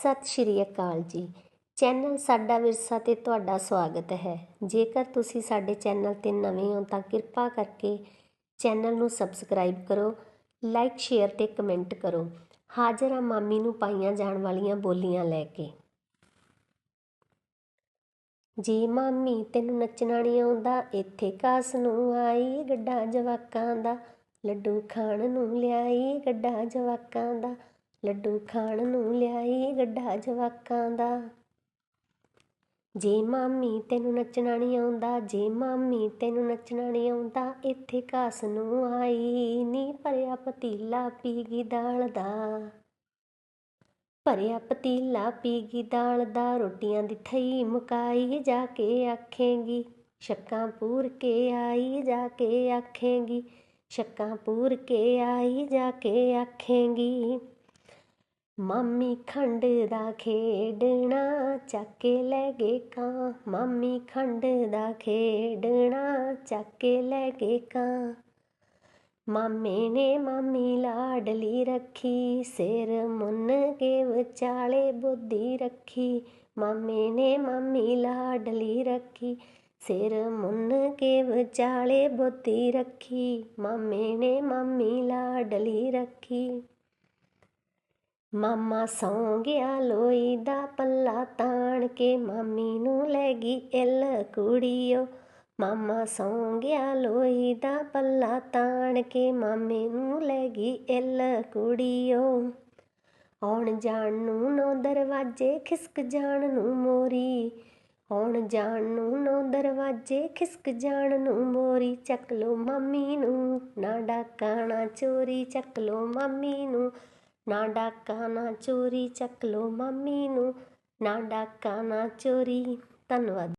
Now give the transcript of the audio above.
ਸਤਿ ਸ਼੍ਰੀ ਅਕਾਲ ਜੀ। ਚੈਨਲ ਸਾਡਾ ਵਿਰਸਾ ਤੇ ਤੁਹਾਡਾ ਸਵਾਗਤ ਹੈ। ਜੇਕਰ ਤੁਸੀਂ ਸਾਡੇ ਚੈਨਲ ਤੇ ਨਵੇਂ ਹੋ ਤਾਂ ਕਿਰਪਾ ਕਰਕੇ ਚੈਨਲ ਨੂੰ ਸਬਸਕ੍ਰਾਈਬ ਕਰੋ, ਲਾਈਕ, ਸ਼ੇਅਰ ਤੇ ਕਮੈਂਟ ਕਰੋ। ਹਾਜ਼ਰ ਆ ਮਾਮੀ ਨੂੰ ਪਾਈਆਂ ਜਾਣ ਵਾਲੀਆਂ ਬੋਲੀਆਂ ਲੈ ਕੇ। ਜੀ ਮਾਮੀ, ਤੈਨੂੰ ਨੱਚਣਾ ਨਹੀਂ ਆਉਂਦਾ? ਇੱਥੇ ਕਾਸ ਨੂੰ ਆਈ ਗੱਡਾ ਜਵਾਕਾਂ ਦਾ, ਲੱਡੂ ਖਾਣ ਨੂੰ ਲਿਆਈ ਗੱਡਾ ਜਵਾਕਾਂ ਦਾ। ਲੱਡੂ ਖਾਣ ਨੂੰ ਲਿਆਈ ਗੱਡਾ ਜਵਾਕਾਂ ਦਾ। ਜੇ ਮਾਮੀ ਤੈਨੂੰ ਨੱਚਣਾ ਨਹੀਂ ਆਉਂਦਾ, ਜੇ ਮਾਮੀ ਤੈਨੂੰ ਨੱਚਣਾ ਨਹੀਂ ਆਉਂਦਾ, ਇੱਥੇ ਕਾਸ ਨੂੰ ਆਈ ਨੀ ਭਰਿਆ ਪਤੀਲਾ ਪੀਗੀ ਦਾਲ ਦਾ। ਭਰਿਆ ਪਤੀਲਾ ਪੀਗੀ ਦਾਲ ਦਾ, ਰੋਟੀਆਂ ਦੀ ਥਈ ਮੁਕਾਈ ਜਾ ਕੇ ਆਖੇਗੀ। ਸ਼ੱਕਾਂ ਪੂਰ ਕੇ ਆਈ ਜਾ ਕੇ ਆਖੇਗੀ ਸ਼ੱਕਾਂ ਪੂਰ ਕੇ ਆਈ ਜਾ ਕੇ ਆਖੇਗੀ। ਮਾਮੀ ਖੰਡ ਦਾ ਖੇਡਣਾ ਚੱਕ ਲੈ ਗਏ ਕਾਂ। ਮਾਮੀ ਖੰਡ ਦਾ ਖੇਡਣਾ ਚੱਕ ਲੈ ਗਏ ਕਾਂ। ਮਾਮੇ ਨੇ ਮਾਮੀ ਲਾਡਲੀ ਰੱਖੀ, ਸਿਰ ਮੁੰਨ ਕੇ ਵਿਚਾਲੇ ਬੁੱਧੀ ਰੱਖੀ। ਮਾਮੇ ਨੇ ਮਾਮੀ ਲਾਡਲੀ ਰੱਖੀ, ਸਿਰ ਮੁੰਨ ਕੇ ਵਿਚਾਲੇ ਬੁੱਧੀ ਰੱਖੀ। ਮਾਮੇ ਨੇ ਮਾਮੀ ਲਾਡਲੀ ਰੱਖੀ। ਮਾਮਾ ਸੌਂ ਗਿਆ ਲੋਈ ਦਾ ਪੱਲਾ ਤਾਣ ਕੇ ਮਾਮੀ ਨੂੰ ਲੈ ਗਈ ਇਲ ਕੁੜੀਓ। ਮਾਮਾ ਸੌਂ ਗਿਆ ਲੋਈ ਦਾ ਪੱਲਾ ਤਾਣ ਕੇ ਮਾਮੀ ਨੂੰ ਲੈ ਗਈ ਇਲ ਕੁੜੀਓ। ਆਉਣ ਜਾਣ ਨੂੰ ਨੋ ਦਰਵਾਜੇ, ਖਿਸਕ ਜਾਣ ਨੂੰ ਮੋਰੀ। ਆਉਣ ਜਾਣ ਨੂੰ ਨੋ ਦਰਵਾਜੇ, ਖਿਸਕ ਜਾਣ ਨੂੰ ਮੋਰੀ। ਚੱਕ ਲੋ ਮਾਮੀ ਨੂੰ ਨਾ ਡਾਕਾਣਾ ਚੋਰੀ। ਚੱਕ ਲੋ ਮਾਮੀ ਨੂੰ ਨਾ ਡਾਕਾ ਨਾ ਚੋਰੀ ਚੱਕ ਲੋ ਮਾਮੀ ਨੂੰ ਨਾ